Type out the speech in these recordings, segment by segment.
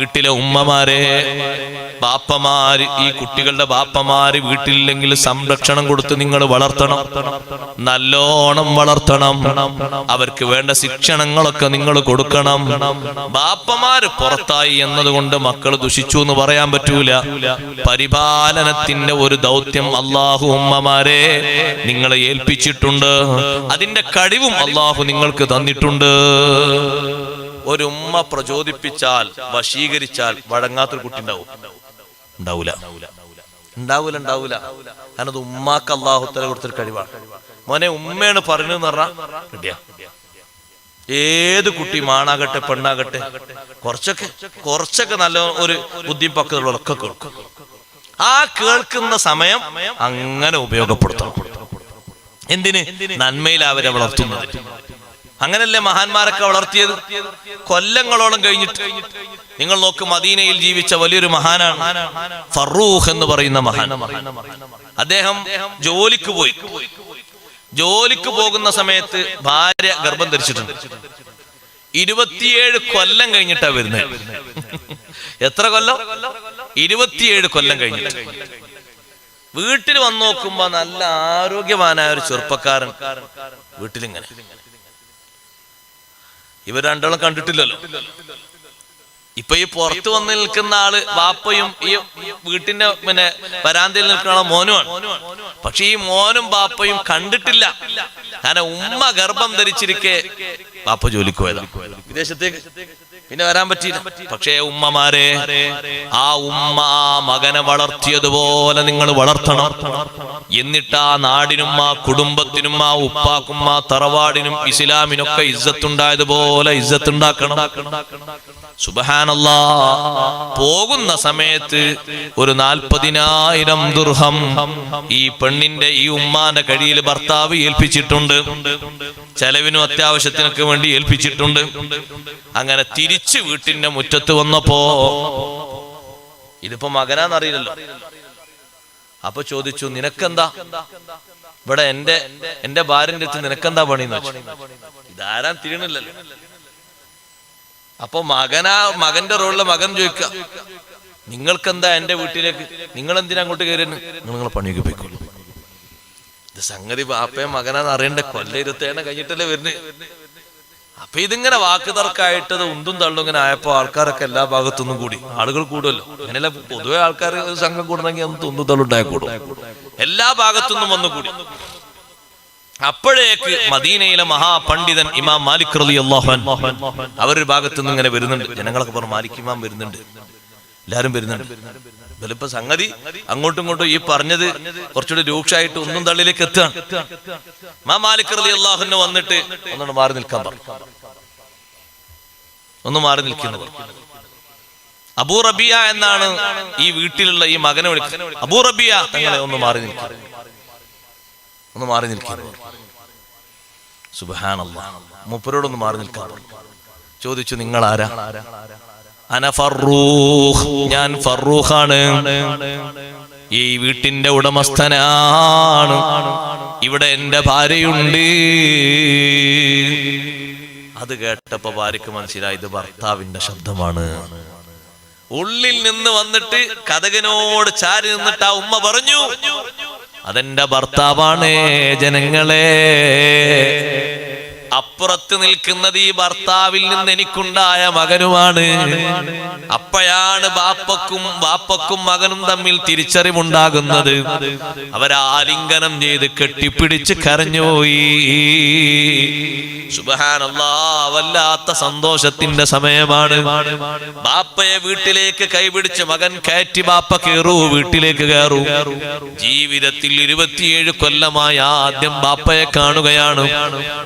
വീട്ടിലെ ഉമ്മമാരെ ബാപ്പമാര് ഈ കുട്ടികളുടെ ബാപ്പമാര് വീട്ടിലില്ലെങ്കിൽ സംരക്ഷണം കൊടുത്ത് നിങ്ങൾ വളർത്തണം. നല്ലോണം വളർത്തണം. അവർക്ക് വേണ്ട ശിക്ഷണങ്ങളൊക്കെ നിങ്ങൾ കൊടുക്കണം. ബാപ്പമാര് പുറത്തായി എന്നതുകൊണ്ട് മക്കൾ ദുഷിച്ചു എന്ന് പറയാൻ പറ്റൂല. പരിപാലനത്തിന്റെ ഒരു ദൗത്യം അള്ളാഹു ഉമ്മമാരെ നിങ്ങളെ ഏൽപ്പിച്ചിട്ടുണ്ട്. അതിന്റെ കഴിവും അള്ളാഹു നിങ്ങൾക്ക് തന്നിട്ടുണ്ട്. ഒരു ഉമ്മ പ്രചോദിപ്പിച്ചാൽ വശീകരിച്ചാൽ വഴങ്ങാത്തൊരു കുട്ടി ഉണ്ടാവും. ഉണ്ടാവൂല. ഉണ്ടാവൂല ഉണ്ടാവൂല. കാരണം അത് ഉമ്മാക്ക് അള്ളാഹുത്തല കൊടുത്തൊരു കഴിവാണ്. മോനെ ഉമ്മയാണ് പറഞ്ഞതെന്ന് പറഞ്ഞാ ഏത് കുട്ടി മാണാകട്ടെ പെണ്ണാകട്ടെ കുറച്ചൊക്കെ കുറച്ചൊക്കെ നല്ല ഒരു ബുദ്ധിയും പക്വതയുള്ളവരൊക്കെ കേൾക്കും. ആ കേൾക്കുന്ന സമയം അങ്ങനെ ഉപയോഗപ്പെടുത്തണം. എന്തിന്? നന്മയിൽ അവരെ വളർത്തുന്നത്. അങ്ങനല്ലേ മഹാന്മാരൊക്കെ വളർത്തിയത്? കൊല്ലങ്ങളോളം കഴിഞ്ഞിട്ട്. നിങ്ങൾ നോക്ക് മദീനയിൽ ജീവിച്ച വലിയൊരു മഹാനാണ്. ഫറൂഖ് എന്ന് പറയുന്ന മഹാൻ. അദ്ദേഹം ജോലിക്ക് പോയി. ജോലിക്ക് പോകുന്ന സമയത്ത് ഭാര്യ ഗർഭം ധരിച്ചിട്ടുണ്ട്. ഇരുപത്തിയേഴ് കൊല്ലം കഴിഞ്ഞിട്ടാ വരുന്നത് എത്ര കൊല്ലം? ഇരുപത്തിയേഴ് കൊല്ലം കഴിഞ്ഞിട്ട്. വീട്ടിൽ വന്നു നോക്കുമ്പോ നല്ല ആരോഗ്യവാനായ ഒരു ചെറുപ്പക്കാരൻ വീട്ടിലിങ്ങനെ. ഇവർ രണ്ടാളും കണ്ടിട്ടില്ലല്ലോ. ഇപ്പൊ ഈ പുറത്ത് വന്ന് നിൽക്കുന്ന ആൾ ബാപ്പയും ഈ വീട്ടിന്റെ പിന്നെ വരാന്തയിൽ നിൽക്കുന്ന ആളെ മോനുമാണ്. പക്ഷെ ഈ മോനും ബാപ്പയും കണ്ടിട്ടില്ല. കാരണം ഉമ്മ ഗർഭം ധരിച്ചിരിക്കെ ബാപ്പ ജോലിക്ക് പോയതാണ് വിദേശത്തേക്ക് പിന്നെ വരാൻ പറ്റിയില്ല. പക്ഷേ ഉമ്മമാരെ ആ ഉമ്മ ആ മകനെ വളർത്തിയതുപോലെ നിങ്ങൾ വളർത്തണം. എന്നിട്ട് ആ നാടിനും ആ കുടുംബത്തിനും ആ ഉപ്പാക്കും ആ തറവാടിനും ഇസ്ലാമിനൊക്കെ ഇജ്ജത്തുണ്ടായതുപോലെ ഇജ്ജത്തുണ്ടാക്കണം. സുബഹാനല്ലാ. പോകുന്ന സമയത്ത് ഒരു നാൽപ്പതിനായിരം ദുർഹം ഈ പെണ്ണിന്റെ ഈ ഉമ്മാന്റെ കഴിയിൽ ഭർത്താവ് ഏൽപ്പിച്ചിട്ടുണ്ട്. ചെലവിനും അത്യാവശ്യത്തിനൊക്കെ വേണ്ടി ഏൽപ്പിച്ചിട്ടുണ്ട്. അങ്ങനെ തിരിച്ച് വീട്ടിന്റെ മുറ്റത്ത് വന്നപ്പോ ഇതിപ്പോ മകനാന്നറിയില്ലല്ലോ അപ്പൊ ചോദിച്ചു നിനക്കെന്താ? ഇവിടെ എന്റെ എന്റെ ഭാര്യന്റെ അടുത്ത് നിനക്കെന്താ പണി ഇതാരാൻ തിരിയണില്ലല്ലോ. അപ്പൊ മകനാ മകന്റെ റോളിൽ മകൻ ചോദിക്ക നിങ്ങൾക്കെന്താ എന്റെ വീട്ടിലേക്ക്? നിങ്ങൾ എന്തിനാ അങ്ങോട്ട് കയറിയെന്ന്? നിങ്ങൾ പണിയൊക്കെ പോയിക്കോളൂ. ഇത് സംഗതി ബാപ്പയും മകനാന്ന് അറിയണ്ട? കൊല്ല ഇരുത്തേണ കഴിഞ്ഞിട്ടല്ലേ വരുന്നത് അപ്പൊ ഇതിങ്ങനെ വാക്ക് തർക്കമായിട്ട് ഉന്തും തള്ളും ഇങ്ങനെ ആയപ്പോ ആൾക്കാരൊക്കെ എല്ലാ ഭാഗത്തുനിന്നും കൂടി. ആളുകൾ കൂടുമല്ലോ. അങ്ങനെയല്ല പൊതുവെ ആൾക്കാർ സംഘം കൂടണമെങ്കിൽ ഒന്ന് തുന്തും തള്ളുണ്ടായി കൂടും എല്ലാ ഭാഗത്തുനിന്നും വന്നു കൂടി അപ്പോഴേക്ക് മദീനയിലെ മഹാപണ്ഡിതൻ ഇമാം മാലിക് റലി അള്ളാഹൻ അവരൊരു ഭാഗത്തു നിന്ന് ഇങ്ങനെ വരുന്നുണ്ട്. ജനങ്ങളൊക്കെ പറഞ്ഞു മാലിക് ഇമാം വരുന്നുണ്ട്. എല്ലാരും വരുന്നുണ്ട്. ഇതിലിപ്പോ സംഗതി അങ്ങോട്ടും ഇങ്ങോട്ടും ഈ പറഞ്ഞത് കുറച്ചുകൂടി രൂക്ഷമായിട്ട് ഒന്നും തള്ളിലേക്ക് എത്തുകയാണ് മാ മാലിക് റലി അള്ളാഹുന് വന്നിട്ട് ഒന്നുകൊണ്ട് മാറി നിൽക്കാൻ പറഞ്ഞു ഒന്ന് മാറി നിൽക്കുന്നത്. അബൂ റബിയ എന്നാണ് ഈ വീട്ടിലുള്ള ഈ മകനെ വിളിക്കുന്നത്. അബൂ റബിയ തങ്ങളെ ഒന്ന് മാറി നിൽക്കുക ഒന്ന് മാറി നിൽക്കുന്നു സുബഹാനല്ല. മൂപ്പരോടൊന്ന് മാറി നിൽക്കാൻ. ചോദിച്ചു നിങ്ങൾ ആരാ അന ഫറൂഖ്. ഞാൻ ഫറൂഖാണ്. ഈ വീട്ടിന്റെ ഉടമസ്ഥനാണ്. ഇവിടെ എന്റെ ഭാര്യയുണ്ട്. അത് കേട്ടപ്പോ ഭാര്യക്ക് മനസ്സിലായി ഇത് ഭർത്താവിന്റെ ശബ്ദമാണ്. ഉള്ളിൽ നിന്ന് വന്നിട്ട് കഥകനോട് ചാരി നിന്നിട്ട് ആ ഉമ്മ പറഞ്ഞു അതെന്റെ ഭർത്താവാണ് ജനങ്ങളെ. അപ്പുറത്ത് നിൽക്കുന്നത് ഈ ഭർത്താവിൽ നിന്ന് എനിക്കുണ്ടായ മകനുമാണ്. അപ്പോഴാണ് ബാപ്പക്കും ബാപ്പക്കും മകനും തമ്മിൽ തിരിച്ചറിവുണ്ടാകുന്നത്. അവരാലിംഗനം ചെയ്ത് കെട്ടിപ്പിടിച്ച് കരഞ്ഞുപോയി. വല്ലാത്ത സന്തോഷത്തിന്റെ സമയമാണ്. ബാപ്പയെ വീട്ടിലേക്ക് കൈപിടിച്ച് മകൻ കയറ്റി ബാപ്പ കയറൂ വീട്ടിലേക്ക് കയറൂ ജീവിതത്തിൽ ഇരുപത്തിയേഴ് കൊല്ലമായി ആദ്യം ബാപ്പയെ കാണുകയാണ്.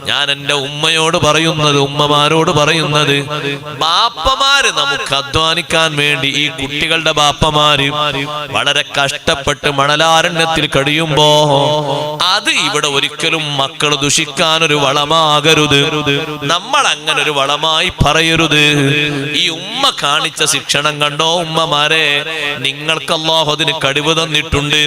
ഞാൻ എന്റെ ഉമ്മയോട് പറയുന്നത് ഉമ്മമാരോട് പറയുന്നത് ബാപ്പമാര് നമുക്ക് അധ്വാനിക്കാൻ വേണ്ടി ഈ കുട്ടികളുടെ ബാപ്പമാര് വളരെ കഷ്ടപ്പെട്ട് മണലാരണ്യത്തിൽ കഴിയുമ്പോ അത് ഇവിടെ ഒരിക്കലും മക്കൾ ദുഷിക്കാൻ ഒരു വളമാകരുത്. നമ്മൾ അങ്ങനെ ഒരു വളമായി പറയരുത്. ഈ ഉമ്മ കാണിച്ച ശിക്ഷണം കണ്ടോ ഉമ്മമാരെ? നിങ്ങൾക്ക് അള്ളാഹു അതിന് കഴിവ് തന്നിട്ടുണ്ട്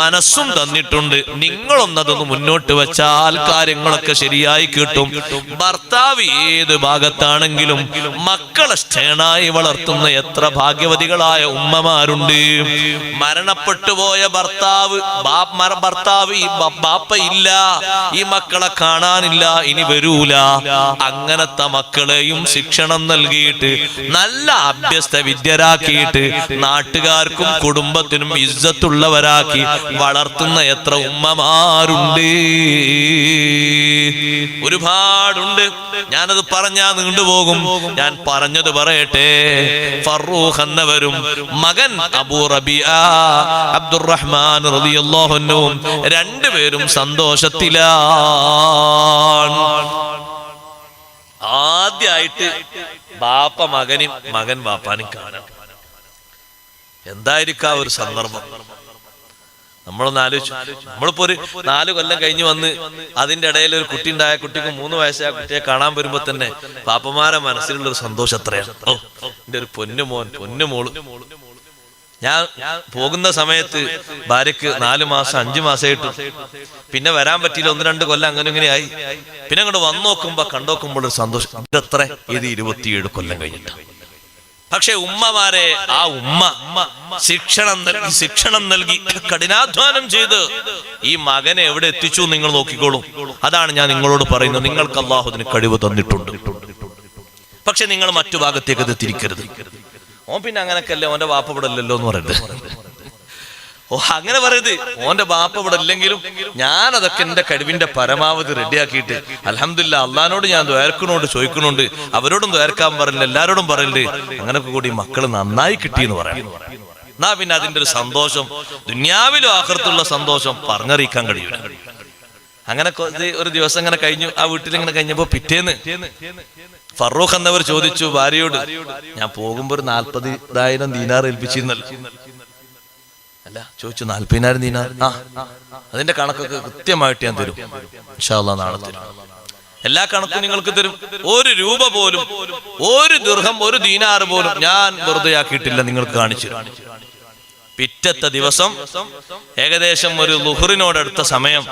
മനസ്സും തന്നിട്ടുണ്ട്. നിങ്ങളൊന്നതൊന്ന് മുന്നോട്ട് വെച്ചാൽ കാര്യങ്ങളൊക്കെ ശരിയായി കിട്ടും. കിട്ടും. ഭർത്താവ് ഏത് ഭാഗത്താണെങ്കിലും മക്കളെ സ്റ്റേണായി വളർത്തുന്ന എത്ര ഭാഗ്യവതികളായ ഉമ്മമാരുണ്ട്. മരണപ്പെട്ടു പോയ ഭർത്താവ് ഭർത്താവ് ഈ ബാപ്പ ഇല്ല. ഈ മക്കളെ കാണാനില്ല ഇനി വരൂല. അങ്ങനത്തെ മക്കളെയും ശിക്ഷണം നൽകിയിട്ട് നല്ല അഭ്യസ്ത വിദ്യരാക്കിയിട്ട് നാട്ടുകാർക്കും കുടുംബത്തിനും ഇജ്ജത്തുള്ളവരാക്കി വളർത്തുന്ന എത്ര ഉമ്മമാരുണ്ട്. ഒരുപാടുണ്ട്. ഞാനത് പറഞ്ഞാ നീണ്ടുപോകും ഞാൻ പറഞ്ഞത് പറയട്ടെ. ഫറൂഖ് എന്നവരും മകൻ അബൂ റബിയ അബ്ദുറഹ്മാൻ റബിയല്ലാഹുനും രണ്ടുപേരും സന്തോഷത്തിലാണ്. ആദ്യായിട്ട് ബാപ്പ മകനും മകൻ ബാപ്പാനും കാണാം. എന്തായിരിക്കാം ഒരു സന്ദർഭം? നമ്മളൊന്ന് ആലോചിച്ചു. നമ്മളിപ്പോ ഒരു നാല് കൊല്ലം കഴിഞ്ഞ് വന്ന് അതിന്റെ ഇടയിൽ ഒരു കുട്ടി ഉണ്ടായ കുട്ടിക്ക് മൂന്ന് വയസ്സായ കുട്ടിയെ കാണാൻ വരുമ്പോ തന്നെ പാപ്പമാരെ മനസ്സിലുള്ള ഒരു സന്തോഷം എത്രയാണ് ഓ എന്റെ ഒരു പൊന്നു മോൻ പൊന്നു മോൾ. ഞാൻ പോകുന്ന സമയത്ത് ഭാര്യക്ക് നാല് മാസം അഞ്ചു മാസമായിട്ടു പിന്നെ വരാൻ പറ്റിയില്ല ഒന്ന് രണ്ട് കൊല്ലം അങ്ങനെ ഇങ്ങനെ ആയി. പിന്നെ അങ്ങോട്ട് വന്നു നോക്കുമ്പോ ഒരു സന്തോഷം. ഇതത്ര ഇത് ഇരുപത്തിയേഴ് കൊല്ലം കഴിഞ്ഞിട്ടാണ്. പക്ഷെ ഉമ്മമാരെ ആ ഉമ്മ ശിക്ഷണം നൽകി ശിക്ഷണം നൽകി കഠിനാധ്വാനം ചെയ്ത് ഈ മകനെ എവിടെ എത്തിച്ചു നിങ്ങൾ നോക്കിക്കോളൂ. അതാണ് ഞാൻ നിങ്ങളോട് പറയുന്നത്. നിങ്ങൾക്ക് അള്ളാഹുദിന് കഴിവ് തന്നിട്ടുണ്ട്. പക്ഷെ നിങ്ങൾ മറ്റു ഭാഗത്തേക്ക് അത് തിരിക്കരുത്. ഓൻ പിന്നെ അങ്ങനൊക്കെയല്ലേ ഓന്റെ വാപ്പ ഇവിടെ അല്ലല്ലോ എന്ന് പറയരുത്. ഓ അങ്ങനെ പറയരുത്. ഓന്റെ ബാപ്പ ഇവിടെ ഇല്ലെങ്കിലും ഞാൻ അതൊക്കെ എന്റെ കഴിവിന്റെ പരമാവധി റെഡിയാക്കിയിട്ട് അലഹമില്ല അള്ളഹാനോട് ഞാൻ ദ്വേർക്കണോണ്ട് ചോദിക്കണോണ്ട് അവരോടും ദ്വേർക്കാൻ പറയില്ല എല്ലാരോടും പറയില്ല അങ്ങനൊക്കെ കൂടി മക്കൾ നന്നായി കിട്ടിയെന്ന് പറയാം. എന്നാ പിന്നെ അതിന്റെ ഒരു സന്തോഷം ദുന്യാവിലും ആഹൃത്തുള്ള സന്തോഷം പറഞ്ഞറിയിക്കാൻ കഴിയൂല. അങ്ങനെ ഒരു ദിവസം ഇങ്ങനെ കഴിഞ്ഞു ആ വീട്ടിൽ ഇങ്ങനെ കഴിഞ്ഞപ്പോ പിറ്റേന്ന് ഫറൂഖ് എന്നവർ ചോദിച്ചു ഭാര്യയോട് ഞാൻ പോകുമ്പോ ഒരു നാൽപ്പതിനായിരം ദീനാർ ഏൽപ്പിച്ചിരുന്നല്ലോ. അല്ല ചോദിച്ചു നാൽപ്പതിനായിരം ദീനാർ ആ അതിന്റെ കണക്കൊക്കെ കൃത്യമായിട്ട് ഞാൻ തരും. നാളെ തരും എല്ലാ കണക്കും നിങ്ങൾക്ക് തരും. ഒരു രൂപ പോലും ഒരു ദുർഹം ഒരു ദീനാർ പോലും ഞാൻ വെറുതെ ആക്കിയിട്ടില്ല നിങ്ങൾക്ക് കാണിച്ചു പിറ്റത്തെ ദിവസം ഏകദേശം ഒരു ലുഹറിനോടടുത്ത സമയം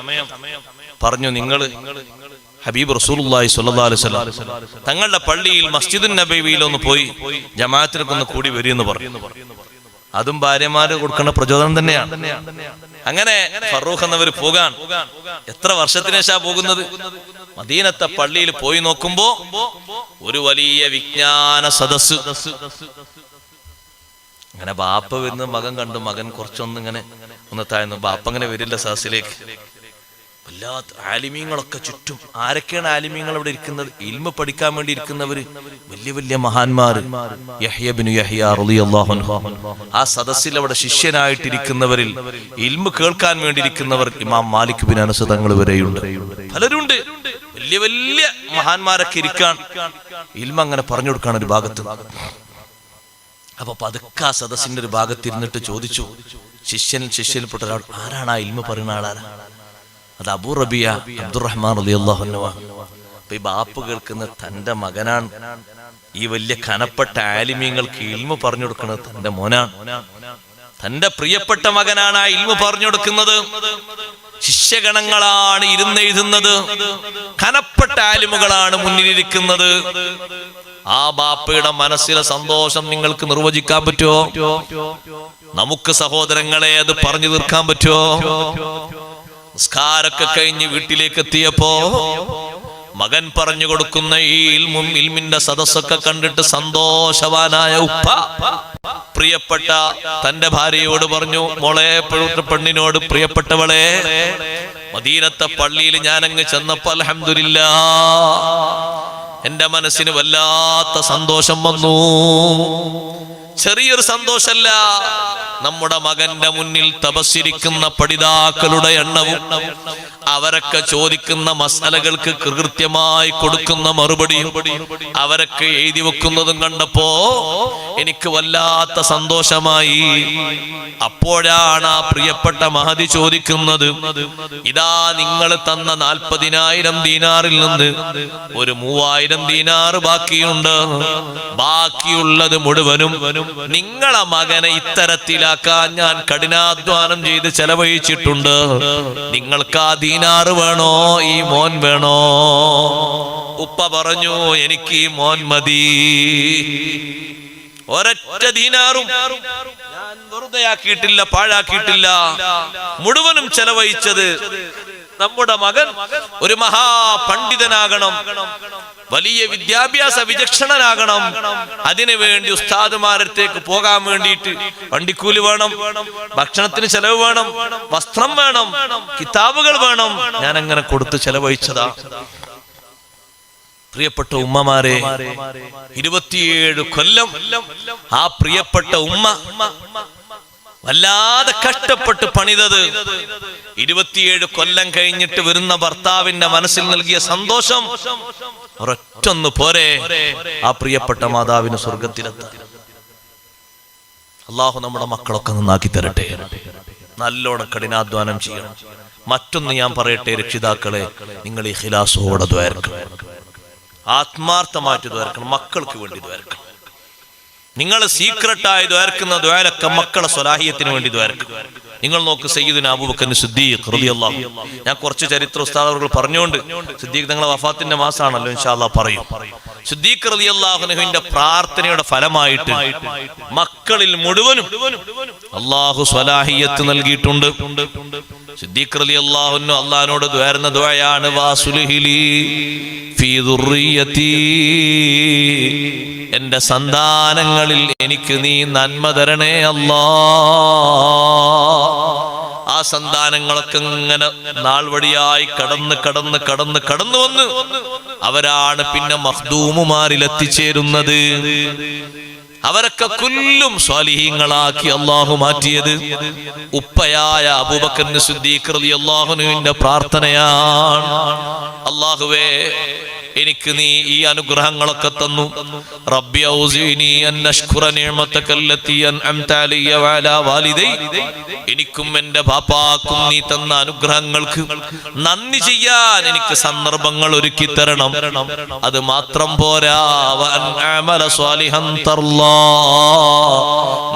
പറഞ്ഞു നിങ്ങൾ ഹബീബ് റസൂലി വസല്ലം തങ്ങളുടെ പള്ളിയിൽ മസ്ജിദുൻ നബീവിയിൽ ഒന്ന് പോയി ജമാഅത്തിനൊക്കെ ഒന്ന് കൂടി വരിയെന്ന് പറഞ്ഞു. അതും ഭാര്യമാര് കൊടുക്കുന്ന പ്രചോദനം തന്നെയാണ്. അങ്ങനെ ഫറൂഖ് എന്നവർ പോകാൻ എത്ര വർഷത്തിന് ശേഷം പോകുന്നത്? മദീനത്തെ പള്ളിയിൽ പോയി നോക്കുമ്പോ ഒരു വലിയ വിജ്ഞാന സദസ് അങ്ങനെ ബാപ്പ വരുന്ന മകൻ കണ്ടു. മകൻ കുറച്ചൊന്നിങ്ങനെ ഒന്ന് താഴ്ന്നു. ബാപ്പ അങ്ങനെ വരില്ല സദസ്സിലേക്ക്. വല്ലാത്ത ആലിമീങ്ങളൊക്കെ ചുറ്റും ആരൊക്കെയാണ് ആലിമീങ്ങൾ അവിടെ ഇരിക്കുന്നത്? ഇൽമ പഠിക്കാൻ വേണ്ടി ഇരിക്കുന്നവര്? വലിയ വലിയ അൻഹു. ആ സദസ്സിൽ അവിടെ ശിഷ്യനായിട്ടിരിക്കുന്നവരിൽ ഇൽമ കേൾക്കാൻ വേണ്ടിയിരിക്കുന്നവർ ഇമാം മാലിക് ബിൻ അനസ് വരെയുണ്ട്. പലരുണ്ട്. വലിയ വലിയ മഹാന്മാരൊക്കെ ഇരിക്കാൻ. ഇൽമ അങ്ങനെ പറഞ്ഞു കൊടുക്കാൻ ഒരു ഭാഗത്ത്. അപ്പൊ പതുക്കെ ആ സദസ്സിന്റെ ഒരു ഭാഗത്ത് ഇരുന്നിട്ട് ചോദിച്ചു ശിഷ്യൻ ശിഷ്യനിൽപ്പെട്ട ഒരാൾ ആരാണ് ആ ഇൽമ പറയുന്ന ആളാരാ? അത് അബൂ റബിയ അബ്ദുറഹ്മാൻ അലി അപ്പൊ ഈ ബാപ്പ് കേൾക്കുന്ന തന്റെ മകനാണ്. ഈ വലിയ കനപ്പെട്ട ആലിമ്യങ്ങൾക്ക് ഇൽമ പറഞ്ഞു കൊടുക്കുന്നത് തന്റെ മോനാണ് തന്റെ പ്രിയപ്പെട്ട മകനാണ് ആ ഇൽമ പറഞ്ഞു കൊടുക്കുന്നത്. ശിഷ്യഗണങ്ങളാണ് ഇരുന്നെഴുതുന്നത് കനപ്പെട്ട ആലിമുകളാണ് മുന്നിലിരിക്കുന്നത്. ആ ബാപ്പയുടെ മനസ്സിലെ സന്തോഷം നിങ്ങൾക്ക് നിർവചിക്കാൻ പറ്റുമോ? നമുക്ക് സഹോദരങ്ങളെ അത് പറഞ്ഞു തീർക്കാൻ പറ്റുമോ? നിസ്കാരൊക്കെ കഴിഞ്ഞ് വീട്ടിലേക്ക് എത്തിയപ്പോ മകൻ പറഞ്ഞു കൊടുക്കുന്ന ഈ ഇൽമും ഇൽമിന്റെ സദസ്സൊക്കെ കണ്ടിട്ട് സന്തോഷവാനായ ഉപ്പ പ്രിയപ്പെട്ട തന്റെ ഭാര്യയോട് പറഞ്ഞു മോളെ പെണ്ണ- പെണ്ണിനോട് പ്രിയപ്പെട്ടവളെ മദീനത്തെ പള്ളിയിൽ ഞാനങ്ങ് ചെന്നപ്പോ അലഹമില്ല എന്റെ മനസ്സിന് വല്ലാത്ത സന്തോഷം വന്നു. ചെറിയൊരു സന്തോഷല്ല നമ്മുടെ മകന്റെ മുന്നിൽ തപസ്സിരിക്കുന്ന പഠിതാക്കളുടെ എണ്ണവും അവരൊക്കെ ചോദിക്കുന്ന മസാലകൾക്ക് കൃത്യമായി കൊടുക്കുന്ന മറുപടിയും അവരൊക്കെ എഴുതി വെക്കുന്നതും കണ്ടപ്പോ എനിക്ക് വല്ലാത്ത സന്തോഷമായി. അപ്പോഴാണ് ആ പ്രിയപ്പെട്ട മഹതി ചോദിക്കുന്നത് ഇതാ നിങ്ങൾ തന്ന നാൽപ്പതിനായിരം ദീനാറിൽ നിന്ന് ഒരു മൂവായിരം ദീനാറ് ബാക്കിയുണ്ട്. ബാക്കിയുള്ളത് മുഴുവനും നിങ്ങളെ മകനെ ഇത്തരത്തിലാക്കാൻ ഞാൻ കഠിനാധ്വാനം ചെയ്ത് ചെലവഴിച്ചിട്ടുണ്ട്. നിങ്ങൾക്ക് ആ ദീനാറ് വേണോ? ഈ മോൻ വേണോ? ഉപ്പ പറഞ്ഞു എനിക്ക് ഈ മോൻ മതി. ഒരൊറ്റ ദീനാറും ഞാൻ വെറുതെയാക്കിയിട്ടില്ല പാഴാക്കിയിട്ടില്ല. മുഴുവനും ചെലവഴിച്ചത് നമ്മുടെ മകൻ ഒരു മഹാപണ്ഡിതനാകണം. വലിയ വിദ്യാഭ്യാസ വിചക്ഷണനാകണം. അതിനു വേണ്ടി ഉസ്താദുമാരത്തേക്ക് പോകാൻ വേണ്ടിയിട്ട് വണ്ടിക്കൂലി വേണം ഭക്ഷണത്തിന് ചെലവ് വേണം വസ്ത്രം വേണം കിതാബുകൾ വേണം. ഞാൻ അങ്ങനെ കൊടുത്ത് ചെലവഴിച്ചതാ. പ്രിയപ്പെട്ട ഉമ്മമാരെ ഇരുപത്തിയേഴ് കൊല്ലം ആ പ്രിയപ്പെട്ട ഉമ്മ വല്ലാതെ കഷ്ടപ്പെട്ട് പണിതത്. ഇരുപത്തിയേഴ് കൊല്ലം കഴിഞ്ഞിട്ട് വരുന്ന ഭർത്താവിന്റെ മനസ്സിൽ നൽകിയ സന്തോഷം. ഒരൊറ്റൊന്ന് പോരെ ആ പ്രിയപ്പെട്ട മാതാവിന് സ്വർഗത്തിലെത്താൻ. അള്ളാഹു നമ്മുടെ മക്കളൊക്കെ നന്നാക്കി തരട്ടെ. നല്ലോണം കഠിനാധ്വാനം ചെയ്യണം. മറ്റൊന്ന് ഞാൻ പറയട്ടെ രക്ഷിതാക്കളെ നിങ്ങൾ ഈ ഹിലാസോടെ ദ്വാരക്കണം. ആത്മാർത്ഥമായിട്ട് ദ്വാരക്കണം. മക്കൾക്ക് വേണ്ടി ദ്വാരക്കണം. നിങ്ങൾ സീക്രട്ടായി ദ്വാരക്കുന്ന ദ്വാരക്ക മക്കളെ സ്വലാഹിയത്തിന് വേണ്ടി ദ്വാരക്കും. നിങ്ങൾ നോക്ക് സയ്യിദിന് അബൂബക്കർ സിദ്ദീഖ് റളിയല്ലാഹു ഞാൻ കുറച്ച് ചരിത്ര ഉസ്താദവർ പറഞ്ഞുകൊണ്ട് സിദ്ദീഖ് നിങ്ങളെ വഫാത്തിന്റെ മാസമാണല്ലോ ഇൻഷാല്ലാ പറയും. സിദ്ദീഖ് റളിയല്ലാഹുവിന്റെ പ്രാർത്ഥനയുടെ ഫലമായിട്ട് മക്കളിൽ മുഴുവനും അള്ളാഹു സ്വലാഹിയത്ത് നൽകിയിട്ടുണ്ട്. സിദ്ദീഖ് അള്ളാഹിനോട് ദ്വാരുന്ന ദ്വയാണ് എന്റെ സന്താനങ്ങളിൽ എനിക്ക് നീ നന്മ തരണേ അല്ലാ. ആ സന്താനങ്ങളൊക്കെ ഇങ്ങനെ നാൾ വഴിയായി കടന്ന് കടന്ന് കടന്ന് കടന്നു വന്ന് അവരാണ് പിന്നെ മഹ്ദൂമുമാരിൽ എത്തിച്ചേരുന്നത് അവരൊക്കെ കുല്ലും സ്വാലിഹീങ്ങളാക്കി അള്ളാഹു മാറ്റിയത്. ഉപ്പയായ അബൂബക്കറിന് ശുദ്ധീകൃതി അള്ളാഹുനുവിന്റെ പ്രാർത്ഥനയാണ്. അള്ളാഹുവേ എനിക്ക് നീ ഈ അനുഗ്രഹങ്ങളൊക്കെ തന്നു. അൻ നിഅമതകല്ലതി അൻ അംതാലിയ വാലിദൈ. എനിക്കും എന്റെ പാപ്പാക്കും നീ തന്ന അനുഗ്രഹങ്ങൾക്ക് നന്ദി ചെയ്യാൻ എനിക്ക് സന്ദർഭങ്ങൾ ഒരുക്കി തരണം. അത് മാത്രം പോരാ.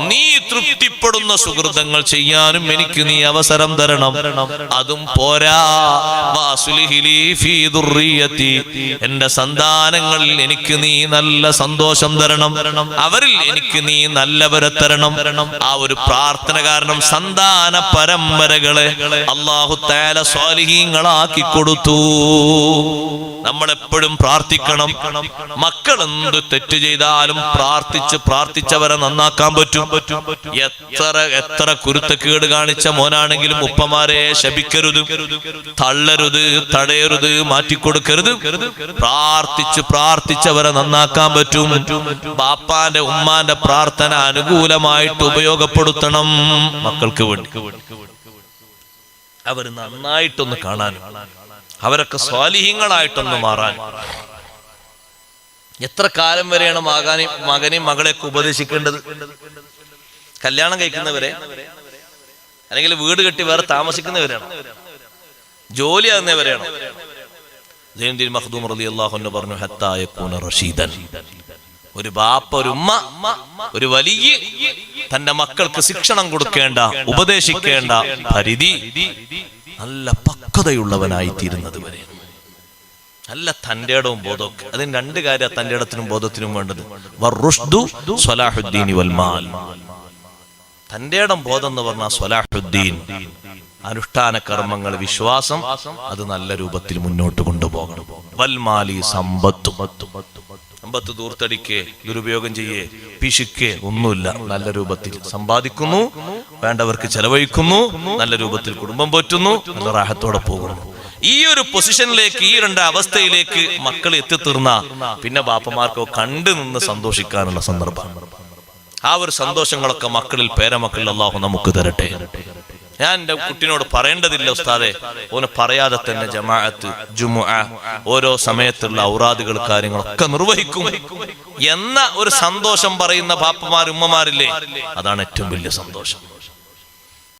നീ തൃപ്തിപ്പെടുന്ന സുഹൃതങ്ങൾ ചെയ്യാനും എനിക്ക് നീ അവസരം തരണം. അതും പോരാ. എന്റെ സന്താനങ്ങളിൽ എനിക്ക് നീ നല്ല സന്തോഷം തരണം. അവരിൽ എനിക്ക് നീ നല്ലവരെ തരണം. ആ ഒരു പ്രാർത്ഥന കാരണം സന്താന പരമ്പരകളെ അള്ളാഹു തേല സ്വാലിഹീങ്ങളാക്കി കൊടുത്തു. നമ്മളെപ്പോഴും പ്രാർത്ഥിക്കണം. മക്കൾ എന്ത് തെറ്റ് ചെയ്താലും പ്രാർത്ഥിച്ച് പ്രാർത്ഥിച്ചവരെ നന്നാക്കാൻ പറ്റും. എത്ര എത്ര കുരുത്തക്കേട് കാണിച്ച മോനാണെങ്കിലും ഉപ്പമാരെ ശപിക്കരുത്. തള്ളരുത് തടയരുത് മാറ്റിക്കൊടുക്കരുത്. പ്രാർത്ഥിച്ച് പ്രാർത്ഥിച്ചവരെ നന്നാക്കാൻ പറ്റും. ബാപ്പാന്റെ ഉമ്മാന്റെ പ്രാർത്ഥന അനുകൂലമായിട്ട് ഉപയോഗപ്പെടുത്തണം മക്കൾക്ക് വേണ്ടി. അവർ നന്നായിട്ടൊന്ന് കാണാൻ അവരൊക്കെ സ്വാലിഹ്യങ്ങളായിട്ടൊന്ന് മാറാൻ എത്ര കാലം വരെയാണ് മകനെ മകനെയും മകളെയൊക്കെ ഉപദേശിക്കേണ്ടത്? കല്യാണം കഴിക്കുന്നവരെ അല്ലെങ്കിൽ വീട് കെട്ടി വേറെ താമസിക്കുന്നവരാണ് ജോലി ആകുന്നവരെയാണോ ജൈനുദ്ദീൻ മഖ്ദൂം റളിയല്ലാഹു അൻഹു പറഞ്ഞു ഹത്താ യകൂന റഷീദൻ. ഒരു ബാപ്പ ഒരു ഉമ്മ ഒരു വലിയ തന്റെ മക്കൾക്ക് ശിക്ഷണം കൊടുക്കേണ്ട ഉപദേശിക്കേണ്ട പരിധി നല്ല പക്വതയുള്ളവനായി തീരുന്നത് വരെ നല്ല തന്റെ ഇടവും ബോധമൊക്കെ അതിന് രണ്ട് കാര്യം തന്റെ ഇടത്തിനും ബോധത്തിനും വേണ്ടത്. സ്വലാഹുദ്ദീനി വൽമാൽ തന്റെ ഇടം ബോധം എന്ന് പറഞ്ഞാൽ അനുഷ്ഠാന കർമ്മങ്ങൾ വിശ്വാസം അത് നല്ല രൂപത്തിൽ മുന്നോട്ട് കൊണ്ടുപോകണം. വൽമാലി സമ്പത്ത്. സമ്പത്ത് ദൂർത്തടിക്കേ ദുരുപയോഗം ചെയ്യേ പിശുക്കേ ഒന്നുമില്ല നല്ല രൂപത്തിൽ സമ്പാദിക്കുന്നു വേണ്ടവർക്ക് ചെലവഴിക്കുന്നു നല്ല രൂപത്തിൽ കുടുംബം പോറ്റുന്നു നല്ല റാഹത്തോടെ പോകുന്നു. ഈ ഒരു പൊസിഷനിലേക്ക് ഈ രണ്ട് അവസ്ഥയിലേക്ക് മക്കൾ എത്തിത്തീർന്ന പിന്നെ ബാപ്പമാർക്കോ കണ്ടു നിന്ന് സന്തോഷിക്കാനുള്ള സന്ദർഭം. ആ ഒരു സന്തോഷങ്ങളൊക്കെ മക്കളിൽ പേരമക്കളിൽ അള്ളാഹു നമുക്ക് തരട്ടെ. ഞാൻ എന്റെ കുട്ടിനോട് പറയേണ്ടതില്ല ഉസ്താദെ. ഓന് പറയാതെ തന്നെ ജമാഅത്ത് ജുമുഅ ഓരോ സമയത്തുള്ള ഔറാദുകൾ കാര്യങ്ങളൊക്കെ നിർവഹിക്കും. എന്ന ഒരു സന്തോഷം പറയുന്ന പാപ്പമാർ ഉമ്മമാരില്ലേ? അതാണ് ഏറ്റവും വലിയ സന്തോഷം.